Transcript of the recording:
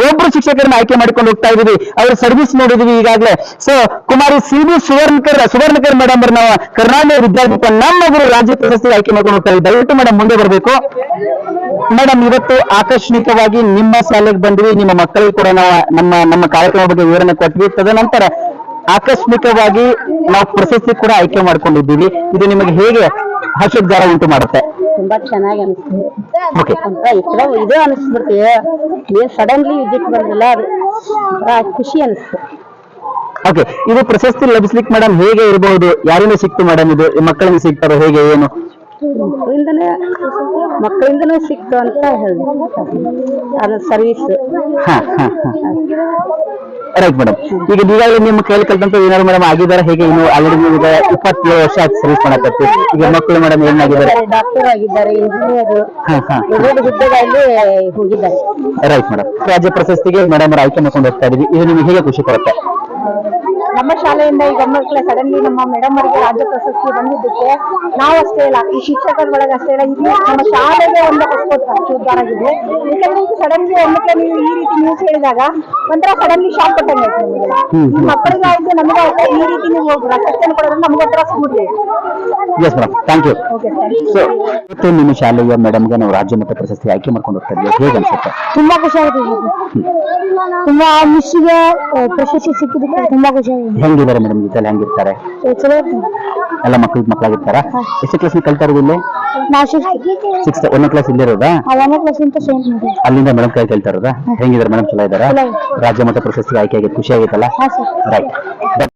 ಒಬ್ರು ಶಿಕ್ಷಕರನ್ನ ಆಯ್ಕೆ ಮಾಡಿಕೊಂಡು ಹೋಗ್ತಾ ಇದೀವಿ ಅವ್ರ ಸರ್ವಿಸ್ ನೋಡಿದೀವಿ ಈಗಾಗಲೇ. So Kumari C B Suvarnakar Suvarnakar madam ಅವ್ರ ನಾವು ಕರ್ನಾಟಕ ವಿದ್ಯಾರ್ಥಿ ನಮ್ಮೊಬ್ಬರು ರಾಜ್ಯ ಪ್ರಶಸ್ತಿ ಆಯ್ಕೆ ಮಾಡ್ಕೊಂಡು ಹೋಗ್ತಾ ಇದ್ದೀವಿ ದಯವಿಟ್ಟು ಮೇಡಮ್ ಮುಂದೆ ಬರಬೇಕು. ಮೇಡಮ್ ಇವತ್ತು ಆಕಸ್ಮಿಕವಾಗಿ ನಿಮ್ಮ ಶಾಲೆಗೆ ಬಂದ್ವಿ. ನಿಮ್ಮ ಮಕ್ಕಳಿಗೆ ಕೂಡ ನಾವು ನಮ್ಮ ನಮ್ಮ ಕಾರ್ಯಕ್ರಮ ಬಗ್ಗೆ ವಿವರಣೆ ಕೊಟ್ವಿ. ತದನಂತರ ಆಕಸ್ಮಿಕವಾಗಿ ನಾವು ಪ್ರಶಸ್ತಿ ಕೂಡ ಆಯ್ಕೆ ಮಾಡ್ಕೊಂಡಿದ್ದೀವಿ. ಇದು ನಿಮಗೆ ಹೇಗೆ ಹರ್ಷೋದ್ಗಾರ ಉಂಟು ಮಾಡುತ್ತೆ? ತುಂಬಾ ಚೆನ್ನಾಗಿ ಅನಿಸ್ತು. ಓಕೆ ಅಂತ ಈ ಕಡೆ ಇದೇ ಅನಿಸ್ಬಿಡ್ತೀವಿ ಏನ್ ಸಡನ್ಲಿ ವಿದ್ಯುತ್ ಬರೋದಿಲ್ಲ ಅದು ಖುಷಿ ಅನಿಸ್ತು. ಓಕೆ ಇದು ಪ್ರಶಸ್ತಿ ಲಭಿಸ್ಲಿಕ್ಕೆ ಮೇಡಮ್ ಹೇಗೆ ಇರಬಹುದು ಯಾರಿಂದ ಸಿಕ್ತು ಮೇಡಮ್ ಇದು? ಮಕ್ಕಳಿಗೆ ಸಿಗ್ತಾರೋ ಹೇಗೆ ಏನು? ಮಕ್ಕಳಿಂದನೇ ಮಕ್ಕಳಿಂದನೇ ಸಿಕ್ತು ಅಂತ ಹೇಳಿ ಅದು ಸರ್ವಿಸ್ ರೈಟ್ ಮೇಡಮ್ ಈಗ ಈಗಾಗಲೇ ನಿಮ್ಮ ಕೈಲಿ ಕಲ್ತಂತ ಏನಾದ್ರು ಮೇಡಮ್ ಆಗಿದ್ದಾರೆ? ಹೇಗೆ ಇನ್ನು ಆಲ್ರೆಡಿ ನೀವು ಈಗ ಇಪ್ಪತ್ತೇಳು ವರ್ಷ ಆಯ್ತು ಸರ್ವಿಸ್ ಮಾಡಕತ್ತಿ. ಈಗ ಮಕ್ಕಳು ಮೇಡಮ್ ಏನಾಗಿದ್ದಾರೆ? ಡಾಕ್ಟರ್ ಆಗಿದ್ದಾರೆ ಇಂಜಿನಿಯರ್ ಹುದ್ದೆಗಳಲ್ಲಿ ಹೋಗಿದ್ದಾರೆ. ರೈಟ್ ಮೇಡಮ್ ರಾಜ್ಯ ಪ್ರಶಸ್ತಿಗೆ ಮೇಡಮ್ ಆಯ್ಕೆ ಮಾಡ್ಕೊಂಡು ಹೋಗ್ತಾ ಇದೀವಿ ಇದು ನಿಮ್ಗೆ ಹೇಗೆ ಖುಷಿ ಕೊಡುತ್ತೆ? ನಮ್ಮ ಶಾಲೆಯಿಂದ ಈ ಗಮನಕ್ಕೆ ಸಡನ್ಲಿ ನಮ್ಮ ಮೇಡಮ್ ಅವರಿಗೆ ರಾಜ್ಯ ಪ್ರಶಸ್ತಿ ಬಂದಿದ್ದಕ್ಕೆ ನಾವು ಅಷ್ಟೇ ಇಲ್ಲ ಈ ಶಿಕ್ಷಕರ ಒಳಗೆ ಅಷ್ಟೇ ಇಲ್ಲ ಇದು ನಮ್ಮ ಶಾಲೆಗೆ ಒಂದು ಉದ್ದಾರ ಆಗಿದೆ. ಯಾಕಂದ್ರೆ ಸಡನ್ಲಿ ಒಮ್ಮೆ ನೀವು ಈ ರೀತಿ ನ್ಯೂಸ್ ಹೇಳಿದಾಗ ಒಂಥರ ಸಡನ್ಲಿ ಶಾಕ್ ಕೊಟ್ಟಂಗೆ ಆಯ್ತು ನಮಗೆಲ್ಲ. ಹ್ಮ್, ಈ ಈ ರೀತಿ ನೀವು ಪ್ರಶಸ್ತಿಯನ್ನು ಕೊಡೋದ್ರಿಂದ ನಮಗೊಂಥರ ಸ್ಫೂರ್ತಿ yes madam thank you okay sir so ಇವತ್ತು ನಿಮ್ಮ ಶಾಲೆಯ ಮೇಡಮ್ಗೆ ನಾವು ರಾಜ್ಯ ಮಟ್ಟ ಪ್ರಶಸ್ತಿ ಆಯ್ಕೆ ಮಾಡ್ಕೊಂಡು ಹೋಗ್ತಾ ಇದೀವಿ. ಹೇಗೆ ಅನ್ಸುತ್ತೆ? ತುಂಬಾ ಖುಷಿ ಆಗುತ್ತೆ ತುಂಬಾ ಮಿಸ್ಸಿಗೆ ಪ್ರಶಸ್ತಿ ಸಿಕ್ಕಿದ್ದಕ್ಕೆ ತುಂಬಾ ಖುಷಿ ಆಗಿದೆ ಹೆಂಗಿದ್ದಾರೆ ಮೇಡಮ್ ಜೊತೆಲಿ ಹೆಂಗಿರ್ತಾರೆ? ಚಲೋ ಎಲ್ಲ ಮಕ್ಳಿಗೆ ಮಕ್ಕಳಾಗಿರ್ತಾರ ಎಷ್ಟು ಕ್ಲಾಸ್ ಕಲ್ತಾ ಇರೋದು ಇಲ್ಲಿ? ನಾವು ಸಿಕ್ಸ್ ಒಂದನೇ ಕ್ಲಾಸ್ ಇಲ್ಲಿ ಇರೋದಾ? ಒಂದನೇ ಕ್ಲಾಸ್ ಅಂತ ಸೇಮ್ ಮಾಡಿ ಅಲ್ಲಿಂದ ಮೇಡಮ್ ಕೈ ಕೇಳ್ತಾ ಇರೋದಾ ಹೆಂಗಿದ್ದಾರೆ ಮೇಡಮ್ ಚಲೋ ಇದಾರ ರಾಜ್ಯ ಮಟ್ಟ ಪ್ರಶಸ್ತಿ ಆಯ್ಕೆ ಆಗಿದೆ ಖುಷಿ ಆಗೈತಲ್ಲ ರೈಟ್